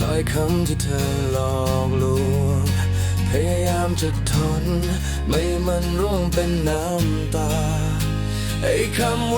ถอยคำที่เธอหลอกลวง พยายามจะทน ไม่มันร่วงเป็นน้ำตา ไอ้คำ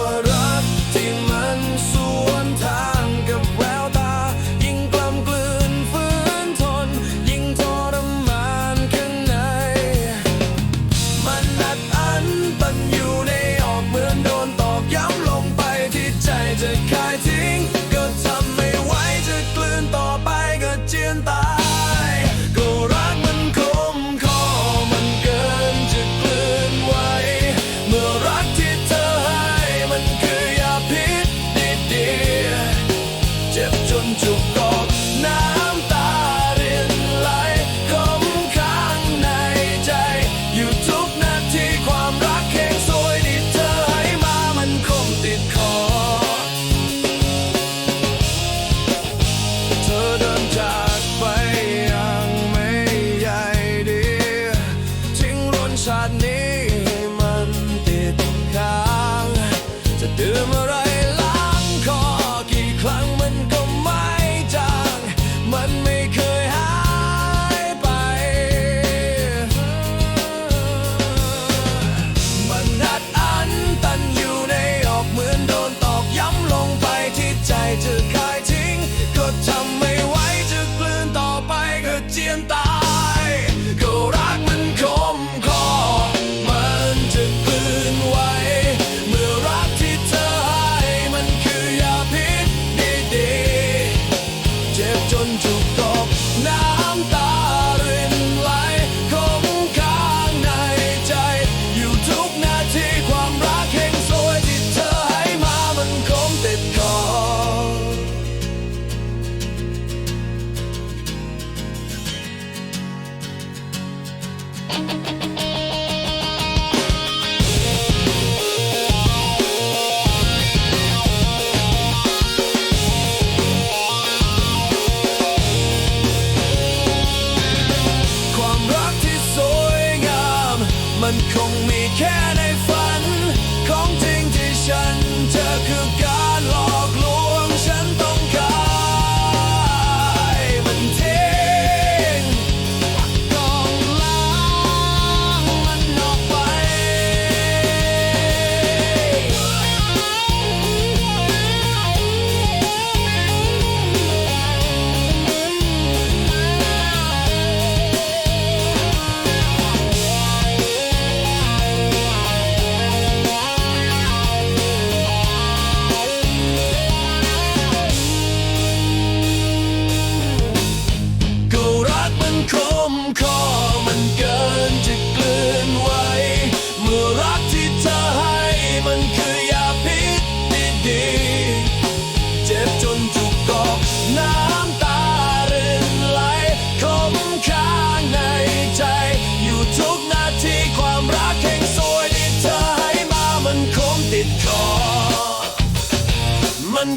ชาตินี้ให้มันติดข้างจะดื่มอะไร to can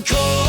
cold.